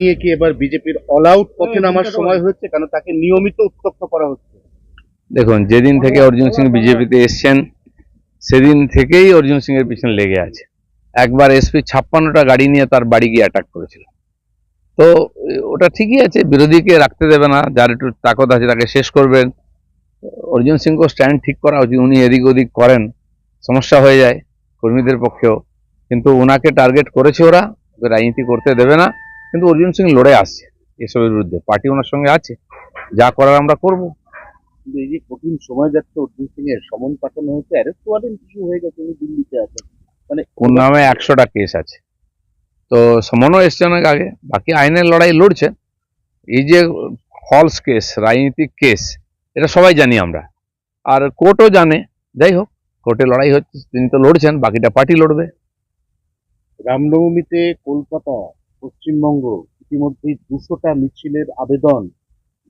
নিয়ে কি এবার বিজেপির অল আউট পথে নামার সময় হচ্ছে কেন তাকে নিয়মিত উত্তপ্ত করা হচ্ছে? দেখুন যেদিন থেকে অর্জুন সিং বিজেপিতে এসছেন সেদিন থেকেই অর্জুন সিং এর পিছনে লেগে আছে। একবার এসপি ছাপ্পান্নটা গাড়ি নিয়ে তার বাড়ি গিয়ে অ্যাটাক করেছিল। তো ওটা ঠিকই আছে বিরোধীকে রাখতে দেবে না যার একটু তাকত আছে তাকে শেষ করবেন। অর্জুন সিংকে স্ট্যান্ড ঠিক করা উচিত উনি এদিক ওদিক করেন সমস্যা হয়ে যায় কর্মীদের পক্ষেও। কিন্তু ওনাকে টার্গেট করেছে ওরা রাজনীতি করতে দেবে না। কিন্তু অর্জুন সিং লড়ে আসছে এসবের বিরুদ্ধে। পার্টি ওনার সঙ্গে আছে যা করার আমরা করব। কিন্তু এই যে কঠিন সময় যাচ্ছে অর্জুন সিং এর সমন পাঠানো হয়েছে অ্যারেস্ট ওয়ারেন্ট ইস্যু হয়ে গেছে উনি দিল্লিতে আছেন। মানে ওর নামে একশোটা কেস আছে। তো সমনও এসছে অনেক আগে বাকি আইনের লড়াই লড়ছে। এই যে ফলস কেস রাজনীতিক কেস এটা সবাই জানি আমরা। আর কোর্টও জানে। যাই হোক কোর্টে লড়াই হচ্ছে তিনি তো লড়ছেন বাকিটা পার্টি লড়বে। রামনবমীতে কলকাতা পশ্চিমবঙ্গ ইতিমধ্যে দুশোটা মিছিলের আবেদন।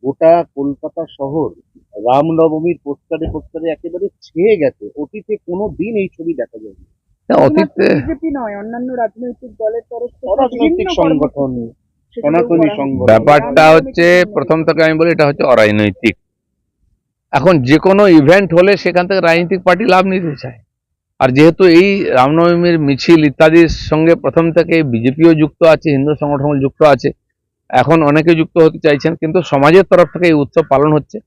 গোটা কলকাতা শহর রামনবমীর পোস্টারে পোস্টারে একেবারে ছেয়ে গেছে। অতীতে কোনো দিন এই ছবি দেখা যায়নি। অতীতে বিজেপি নয় অন্যান্য রাজনৈতিক দলের তরফ বিভিন্ন সংগঠন সনাতনী সংগঠন। ব্যাপারটা হচ্ছে প্রথম থেকে আমি বলি এটা হচ্ছে অরাজনৈতিক। এখন যে কোনো ইভেন্ট হলে সেখান থেকে রাজনৈতিক পার্টি লাভ নিতে চায়। আর যেহেতু এই রামনবমীর মিছিল ইত্যাদির সঙ্গে প্রথম থেকে বিজেপিও যুক্ত আছে, হিন্দু সংগঠন যুক্ত আছে, এখন অনেকে যুক্ত হতে চাইছেন, কিন্তু সমাজের তরফ থেকে এই উৎসব পালন হচ্ছে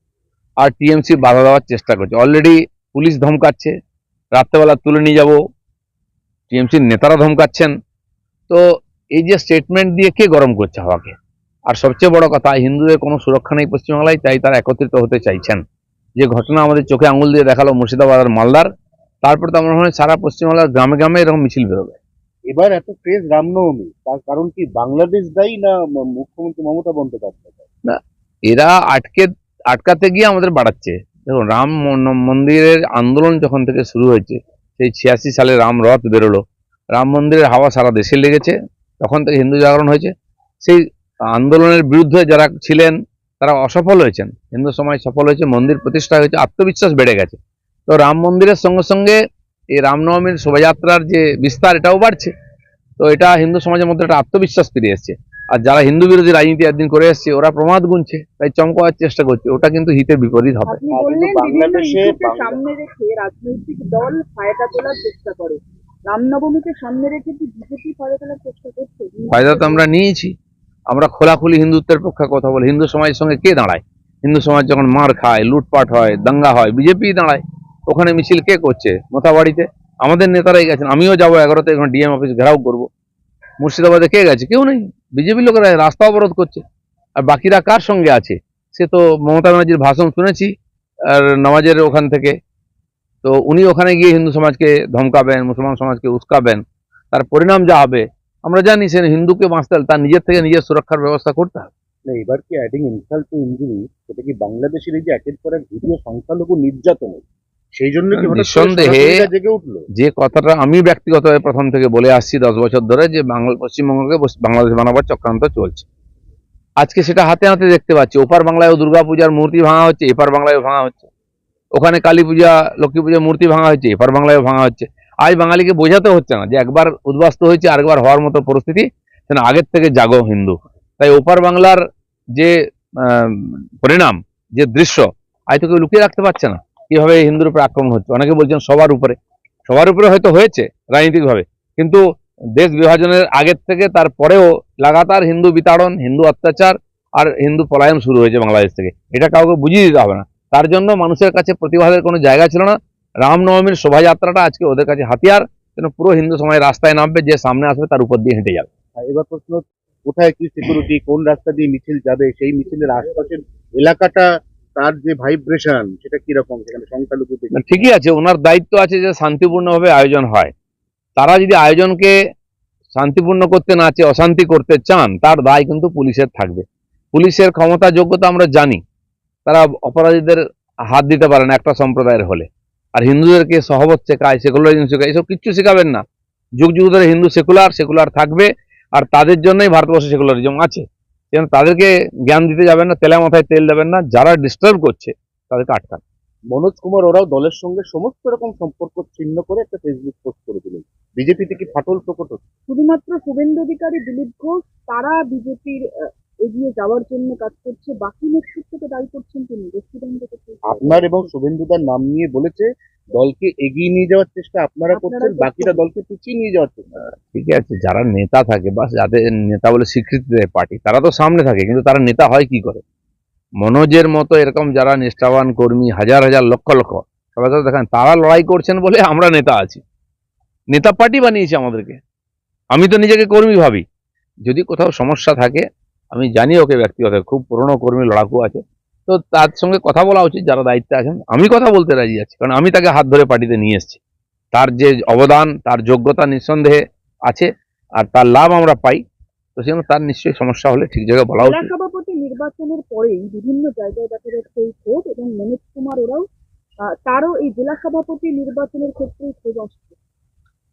আর টিএমসি বাধা দেওয়ার চেষ্টা করছে। অলরেডি পুলিশ ধমকাচ্ছে, রাত্রেবেলা তুলে নিয়ে যাব, টিএমসির নেতারা ধমকাচ্ছেন। তো এই যে স্টেটমেন্ট দিয়ে কে গরম করছে হাওয়াকে? আর সবচেয়ে বড় কথা, হিন্দুদের কোনো সুরক্ষা নেই পশ্চিমবাংলায়, তাই তারা একত্রিত হতে চাইছেন। যে ঘটনা আমাদের চোখে আঙুল দিয়ে দেখাল মুর্শিদাবাদ আর মালদার তারপরে তো আমার মনে হয় সারা পশ্চিমবাংলার গ্রামে গ্রামে এরকম মিছিল বেরোবে। এবার এত ক্রেজ রামনবমী তার কারণ কি বাংলাদেশ দায়ী না মুখ্যমন্ত্রী মমতা বন্দ্যোপাধ্যায় না এরা আটকে আটকাতে গিয়ে আমাদের বাড়াচ্ছে। দেখুন রাম মন- মন্দিরের আন্দোলন যখন থেকে শুরু হয়েছে সেই ছিয়াশি সালে রাম রথ বেরোলো। রাম মন্দিরের হাওয়া সারা দেশে লেগেছে তখন থেকে হিন্দু জাগরণ হয়েছে। সেই আন্দোলনের বিরুদ্ধে যারা ছিলেন তারা অসফল হয়েছেন। হিন্দু সমাজ সফল হয়েছে মন্দির প্রতিষ্ঠা হয়েছে আত্মবিশ্বাস বেড়ে গেছে। তো রাম মন্দিরের সঙ্গে সঙ্গে এই রামনবমীর শোভাযাত্রার যে বিস্তার এটাও বাড়ছে। তো এটা হিন্দু সমাজের মধ্যে একটা আত্মবিশ্বাস ফিরে এসছে। আর যারা হিন্দু বিরোধী রাজনীতি একদিন করে এসছে ওরা প্রমাদ গুনছে তাই চমকাওয়ার চেষ্টা করছে। ওটা কিন্তু হিতের বিপরীত হবে। সামনে রেখে রাজনৈতিক দল ফায়দা তোলার চেষ্টা করে। রামনবমীকে সামনে রেখে কি বিজেপি ফায়দা তোলার চেষ্টা করছে? ফায়দা তো আমরা নিয়েছি। আমরা খোলাখুলি হিন্দুত্বের পক্ষে কথা বলি। হিন্দু সমাজের সঙ্গে কে দাঁড়ায়? হিন্দু সমাজ যখন মার খায় লুটপাট হয় দাঙ্গা হয় বিজেপি দাঁড়ায়। ওখানে মিছিল কে করছে? মোথাবাড়িতে আমাদের নেতারাই গেছেন। আমিও যাব এগারোতে, এখন ডিএম অফিস ঘেরাও করব। মুর্শিদাবাদে কে গেছে? কেউ নেই। বিজেপি লোকেরা রাস্তা অবরোধ করছে। আর বাকিরা কার সঙ্গে আছে? সে তো মমতা ব্যানার্জির ভাষণ শুনেছি, আর নামাজের ওখান থেকে। তো উনি ওখানে গিয়ে হিন্দু সমাজকে ধমকাবেন, মুসলমান সমাজকে উস্কাবেন। তার পরিণাম যা হবে, আমরা জানি সে হিন্দুকে বাঁচতে তার নিজের থেকে নিজের সুরক্ষার ব্যবস্থা করতে হবে। এবার কি অ্যাডিং ইনসাল্ট টু ইঞ্জুরি সেটা কি বাংলাদেশের এই যে একের পর এক ভিডিও সংখ্যালঘু নির্যাতন সেই জন্য নিঃসন্দেহে- যে কথাটা আমি ব্যক্তিগতভাবে প্রথম থেকে বলে আসছি দশ বছর ধরে যে বাংলা পশ্চিমবঙ্গকে বাংলাদেশ বানাবার চক্রান্ত চলছে। আজকে সেটা হাতে হাতে দেখতে পাচ্ছি। ওপার বাংলায়ও দুর্গা পূজার মূর্তি ভাঙা হচ্ছে এপার বাংলায়ও ভাঙা হচ্ছে। ওখানে কালী পূজা লক্ষ্মী পূজার মূর্তি ভাঙা হচ্ছে এপার বাংলায়ও ভাঙা হচ্ছে। আজ বাঙালিকে বোঝাতে হচ্ছে না যে একবার উদ্বাস্ত হয়েছে আরেকবার হওয়ার মতো পরিস্থিতি সেটা আগের থেকে জাগো হিন্দু। তাই ওপার বাংলার যে পরিণাম যে দৃশ্য আজ তো কেউ লুকিয়ে রাখতে পারছে না। কীভাবে হিন্দুর উপরে আক্রমণ হচ্ছে? অনেকে বলছেন সবার উপরে। সবার উপরে হয়তো হয়েছে রাজনৈতিকভাবে। কিন্তু দেশ বিভাজনের আগের থেকে তারপরেও লাগাতার হিন্দু বিতাড়ন, হিন্দু অত্যাচার আর হিন্দু পলায়ন শুরু হয়েছে বাংলাদেশ থেকে। এটা কাউকে বুঝিয়ে দিতে হবে না। তার জন্য মানুষের কাছে প্রতিবাদের কোনো জায়গা ছিল না। রামনবমীর শোভাযাত্রাটা আজকে ওদের কাছে হাতিয়ার। যেন পুরো হিন্দু সমাজ রাস্তায় নামবে, যে সামনে আসবে তার উপর দিয়ে হেঁটে যাবে। এবার প্রশ্ন কোথায় কি সিকিউরিটি কোন রাস্তা দিয়ে মিছিল যাবে? সেই মিছিলের আশপাশের এলাকাটা তার যে ভাইব্রেশন সেটা কীরকম? সেখানে সংখ্যালঘু ঠিকই আছে, ওনার দায়িত্ব আছে যে শান্তিপূর্ণভাবে আয়োজন হয়। তারা যদি আয়োজনকে শান্তিপূর্ণ করতে না চেয়ে অশান্তি করতে চান, তার দায় কিন্তু পুলিশের থাকবে। পুলিশের ক্ষমতা যোগ্যতা আমরা জানি, তারা অপরাধীদের হাত দিতে পারে না একটা সম্প্রদায়ের হলে। আর হিন্দুদেরকে সহবত শেখায় সেকুলারিজম শেখায়, এসব কিচ্ছু শেখাবেন না। যুগ যুগ ধরে হিন্দু সেকুলার সেকুলার থাকবে, আর তাদের জন্যই ভারতবর্ষে সেকুলারিজম আছে। যেন তাদেরকে জ্ঞান দিতে যাবেন না তেলা মাথায় তেল দেবেন না যারা ডিস্টার্ব করছে তাদেরকে আটকান। মনোজ কুমার ওরাও দলের সঙ্গে সমস্ত রকম সম্পর্ক ছিন্ন করে একটা ফেসবুক পোস্ট করে দিলেন। বিজেপি থেকে ফাটল প্রকট হচ্ছে। শুধুমাত্র শুভেন্দু অধিকারী দিলীপ ঘোষ তারা বিজেপির এগিয়ে যাওয়ার জন্য কাজ করছে। বাকি নেতৃত্বকে দায়ী করছেন তিনি আপনার এবং শুভেন্দুদার নাম নিয়ে বলেছে দলকে এগিয়ে নিয়ে যাওয়ার চেষ্টা আপনারা করছেন। বাকিরা দলকে পিছিয়ে নিয়ে যাওয়ার চেষ্টা। ঠিক আছে যারা নেতা থাকে বা যাদের নেতা বলে স্বীকৃতি দেয় পার্টি তারা তো সামনে থাকে কিন্তু তারা নেতা হয় কি করে? মনোজের মতো এরকম যারা নিষ্ঠাবান কর্মী হাজার হাজার লক্ষ লক্ষ সবাই তো দেখেন তারা লড়াই করছেন বলে আমরা নেতা আছি। নেতা পার্টি বানিয়েছে আমাদেরকে। আমি তো নিজেকে কর্মী ভাবি। যদি কোথাও সমস্যা থাকে আমি জানি ওকে ব্যক্তিগত খুব পুরনো কর্মী লড়াকু আছে। তো তার সঙ্গে কথা বলা উচিত যারা দায়িত্বে আছেন। আমি কথা বলতে রাজি আছি কারণ আমি তাকে হাত ধরে পার্টিতে নিয়ে এসেছি। তার যে অবদান তার যোগ্যতা নিঃসন্দেহে আছে আর তার লাভ আমরা পাই। তো সেজন্য তার নিশ্চয়ই সমস্যা হলে ঠিক জায়গায় বলা উচিত। সভাপতি নির্বাচনের পরেই বিভিন্ন জায়গায় দেখা যাচ্ছে এই ক্ষোভ এবং মনোজ কুমার ওরাও তারও এই জেলা সভাপতি নির্বাচনের ক্ষেত্রে ক্ষোভ আসছে।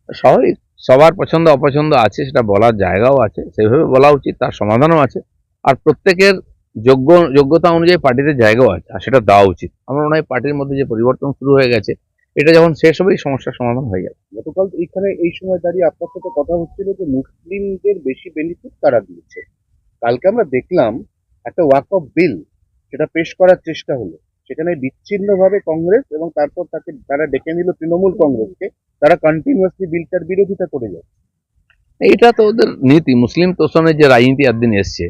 স্বাভাবিক সবার পছন্দ অপছন্দ আছে সেটা বলার জায়গাও আছে সেইভাবে বলা উচিত তার সমাধানও আছে। আর প্রত্যেকের যোগ্য যোগ্যতা অনুযায়ী পার্টিতে জায়গাও আছে আর সেটা দেওয়া উচিত। আমার মনে হয় পার্টির মধ্যে যে পরিবর্তন শুরু হয়ে গেছে এটা যখন শেষ হবে এই সমস্যার সমাধান হয়ে যাবে। গতকাল এইখানে এই সময় দাঁড়িয়ে আপনার সাথে কথা হচ্ছিল যে মুসলিমদের বেশি বেনিফিট তারা দিয়েছে। কালকে আমরা দেখলাম একটা ওয়াক অফ বিল সেটা পেশ করার চেষ্টা হলো। সেখানে বিচ্ছিন্নভাবে কংগ্রেস এবং তারপর তাকে তারা ডেকে নিল তৃণমূল কংগ্রেসকে তারা কন্টিনিউয়াসলি বিলটার বিরোধিতা করে যায় এইটা তো ওদের নীতি মুসলিম তোষণের যে রাজনীতি একদিন এসছে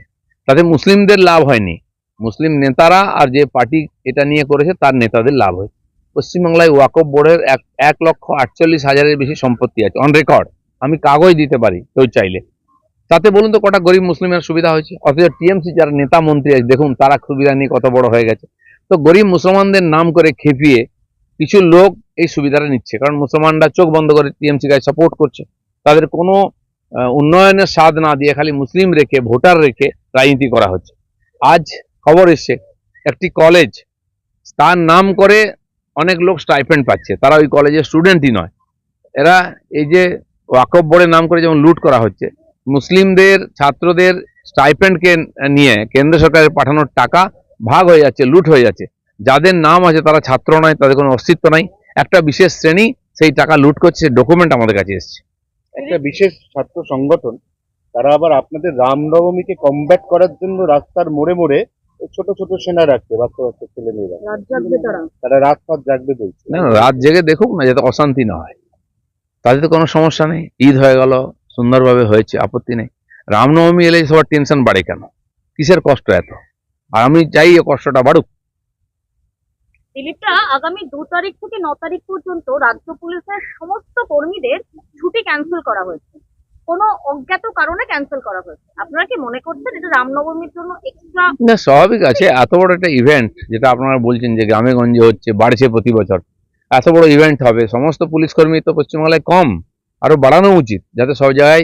তাতে মুসলিমদের লাভ হয়নি। মুসলিম নেতারা আর যে পার্টি এটা নিয়ে করেছে, তার নেতাদের লাভ হয়েছে পশ্চিমবাংলায় ওয়াকফ বোর্ডের এক এক লক্ষ আটচল্লিশ হাজারের বেশি সম্পত্তি আছে অন রেকর্ড আমি কাগজ দিতে পারি, কেউ চাইলে। তাতে বলুন তো কটা গরিব মুসলিমের সুবিধা হয়েছে? অথচ টিএমসি যারা নেতা মন্ত্রী আছে, দেখুন তারা সুবিধা নিয়ে কত বড় হয়ে গেছে। তো গরিব মুসলমানদের নাম করে খেপিয়ে কিছু লোক এই সুবিধাটা নিচ্ছে, কারণ মুসলমানরা চোখ বন্ধ করে টিএমসি গায়ে সাপোর্ট করছে। তাদের কোনো উন্নয়নের স্বাদ না দিয়ে খালি মুসলিম রেখে, ভোটার রেখে রাজনীতি করা হচ্ছে। আজ খবর এসছে, একটি কলেজ তার নাম করে অনেক লোক স্টাইপেন্ড পাচ্ছে। তারা ওই কলেজের স্টুডেন্টই নয়। এরা এই যে ওয়াকফ বোর্ডের নাম করে যেমন লুট করা হচ্ছে, মুসলিমদের, ছাত্রদের স্টাইপেন্ডকে নিয়ে কেন্দ্র সরকারের পাঠানোর টাকা ভাগ হয়ে যাচ্ছে, লুট হয়ে যাচ্ছে। যাদের নাম আছে তারা ছাত্র নয়, তাদের কোনো অস্তিত্ব নাই। একটা বিশেষ শ্রেণি সেই টাকা লুট করছে ডকুমেন্ট আমাদের কাছে এসছে। একটা বিশেষ ছাত্র সংগঠন তারা আবার আপনাদের রামনবমীকে কমব্যাট করার জন্য রাস্তার মোড়ে মোড়ে ছোট ছোট সেনা রাখছে বাচ্চা বাচ্চা ছেলে মেয়েরা। রাত তারা? রাত ফাত জাগবে বলছে। না, রাত জেগে দেখুক না যাতে অশান্তি না হয়। তাদের তো কোনো সমস্যা নেই। ঈদ হয়ে গেল সুন্দরভাবে হয়েছে আপত্তি নেই। রামনবমী এলে সবার টেনশন বাড়ে কেন? কিসের কষ্ট এত? আর আমি চাই এই কষ্টটা বাড়ুক। দিলীপটা আগামী দু তারিখ থেকে ন তারিখ পর্যন্ত রাজ্য পুলিশের সমস্ত কর্মীদের ছুটি ক্যান্সেল করা হয়েছে। কোনো অজ্ঞাত কারণে ক্যান্সেল করা হয়েছে। আপনারা কি মনে করছেন এটা রামনবমীর জন্য এক্সট্রা না, স্বাভাবিক আছে। এত বড় একটা ইভেন্ট যেটা আপনারা বলছেন যে গ্রামে গঞ্জে হচ্ছে, বাড়ছে প্রতি বছর। এত বড় ইভেন্ট হবে। সমস্ত পুলিশ কর্মী তো পশ্চিমবাংলায় কম। আরও বাড়ানো উচিত, যাতে সব জায়গায়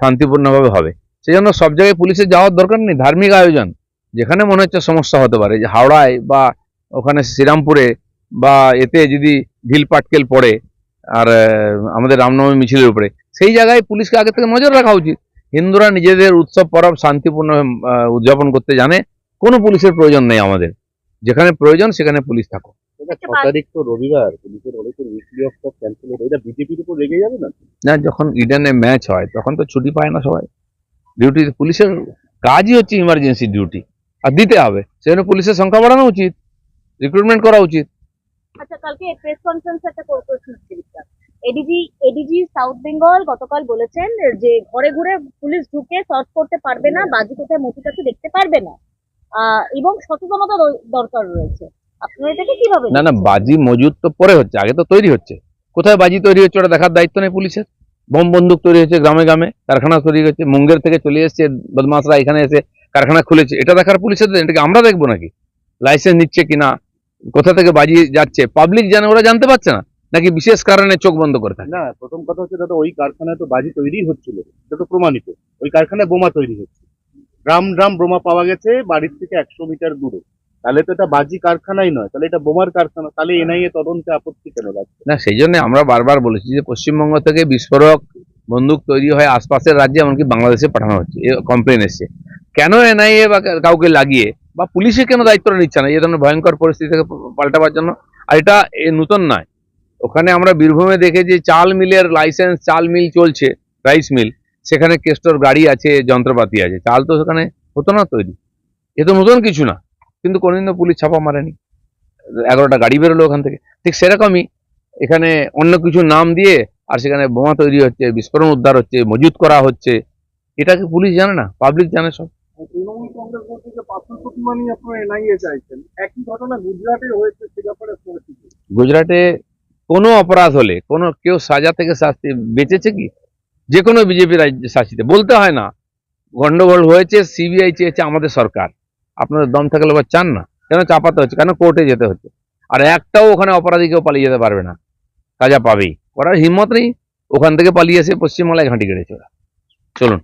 শান্তিপূর্ণভাবে হবে। সেই জন্য সব জায়গায় পুলিশের যাওয়ার দরকার নেই। ধার্মিক আয়োজন। যেখানে মনে হচ্ছে সমস্যা হতে পারে, যে হাওড়ায় বা ওখানে শ্রীরামপুরে বা এতে যদি ঢিল পাটকেল পড়ে আর আমাদের রামনবমী মিছিলের উপরে। সেই জায়গায় পুলিশকে আগে থেকে নজর রাখা উচিত। হিন্দুরা নিজেদের উৎসব পরব শান্তিপূর্ণ উদযাপন করতে জানে কোনো পুলিশের প্রয়োজন নেই আমাদের। যেখানে প্রয়োজন সেখানে পুলিশ থাকো তারিখ তো রবিবার পুলিশের অনেকের উইকলি সব ক্যান্সেল হবে এটা বিজেপির উপর রেগে যাবে না? না যখন ইডেনে ম্যাচ হয় তখন তো ছুটি পায় না সবাই। ডিউটি পুলিশের কাজই হচ্ছে ইমার্জেন্সি ডিউটি আর দিতে হবে। সেজন্য পুলিশের সংখ্যা বাড়ানো উচিত। রিক্রুটমেন্ট করা উচিত। আচ্ছা কালকে প্রেস কনফারেন্স একটা দিলীপটা এডিজি এডিজি সাউথ বেঙ্গল গতকাল বলেছেন যে ঘরে ঘুরে পুলিশ ঢুকে সার্চ করতে পারবে না বাজি কোথায় মতিটাকে দেখতে পারবে না। এবং সচেতনতা দরকার রয়েছে। আপনারা এটাকে কীভাবে না না বাজি মজুদ তো পরে হচ্ছে আগে তো তৈরি হচ্ছে। কোথায় বাজি তৈরি হচ্ছে ওটা দেখার দায়িত্ব নেই পুলিশের। বোম বন্দুক তৈরি হচ্ছে গ্রামে গ্রামে কারখানা তৈরি হচ্ছে মুঙ্গের থেকে চলে এসছে বদমাসরা এখানে এসে কারখানা খুলেছে। এটা দেখার পুলিশের এটাকে আমরা দেখব নাকি? লাইসেন্স নিচ্ছে কিনা? কোথা থেকে বাজিয়ে যাচ্ছে? পাবলিক জানে ওরা জানতে পারছে না নাকি বিশেষ কারণে চোখ বন্ধ করে থাকে? না প্রথম কথা হচ্ছে দাদা ওই কারখানায় তো বাজি তৈরি হচ্ছিল এটা তো প্রমাণিত। ওই কারখানায় বোমা তৈরি হচ্ছে। ড্রাম ড্রাম বোমা পাওয়া গেছে বাড়ির থেকে একশো মিটার দূরে। তাহলে তো এটা বাজি কারখানাই নয় তাহলে এটা বোমার কারখানা তাহলে এনআইএ তদন্তে আপত্তি কেন লাগছে না সেই জন্য আমরা বারবার বলেছি যে পশ্চিমবঙ্গ থেকে বিস্ফোরক বন্দুক তৈরি হয় আশপাশের রাজ্যে এমনকি বাংলাদেশে পাঠানো হচ্ছে এ কমপ্লেন এসছে। কেন এনআইএ বা কাউকে লাগিয়ে বা পুলিশে কেন দায়িত্বটা নিচ্ছে না? এই ধরনের ভয়ঙ্কর পরিস্থিতি থেকে পাল্টাবার জন্য। আর এটা এ নতুন নয়। ওখানে আমরা বীরভূমে দেখে যে চাল মিলের লাইসেন্স, চাল মিল চলছে, রাইস মিল। সেখানে কেস্টর গাড়ি আছে, যন্ত্রপাতি আছে। চাল তো সেখানে হতো না তৈরি। এ তো নতুন কিছু না। কিন্তু কোনোদিন পুলিশ ছাপা মারেনি। এগারোটা গাড়ি বেরোলো ওখান থেকে। ঠিক সেরকমই এখানে অন্য কিছু নাম দিয়ে আর সেখানে বোমা তৈরি হচ্ছে, বিস্ফোরণ উদ্ধার হচ্ছে, মজুত করা হচ্ছে। এটাকে পুলিশ জানে না? পাবলিক জানে সব। তৃণমূল কংগ্রেস বলছে যে পাথর প্রতিমা নিয়ে আপনারা এনআইএ চাইছেন। একই ঘটনা গুজরাটে হয়েছে সে ব্যাপারে গুজরাটে কোনো অপরাধ হলে কোনো কেউ সাজা থেকে শাস্তি বেঁচেছে কি? যে কোনো বিজেপি রাজ্য শাসিতে। বলতে হয় না গন্ডগোল হয়েছে সিবিআই চেয়েছে আমাদের সরকার। আপনাদের দম থাকলে আবার চান না। কেন চাপাতে হচ্ছে? কেন কোর্টে যেতে হচ্ছে? আর একটাও ওখানে অপরাধী কেউ পালিয়ে যেতে পারবে না। সাজা পাবেই। করার হিম্মত নেই ওখান থেকে পালিয়ে এসে পশ্চিমবাংলায় ঘাঁটি কেড়েছে ওরা। চলুন।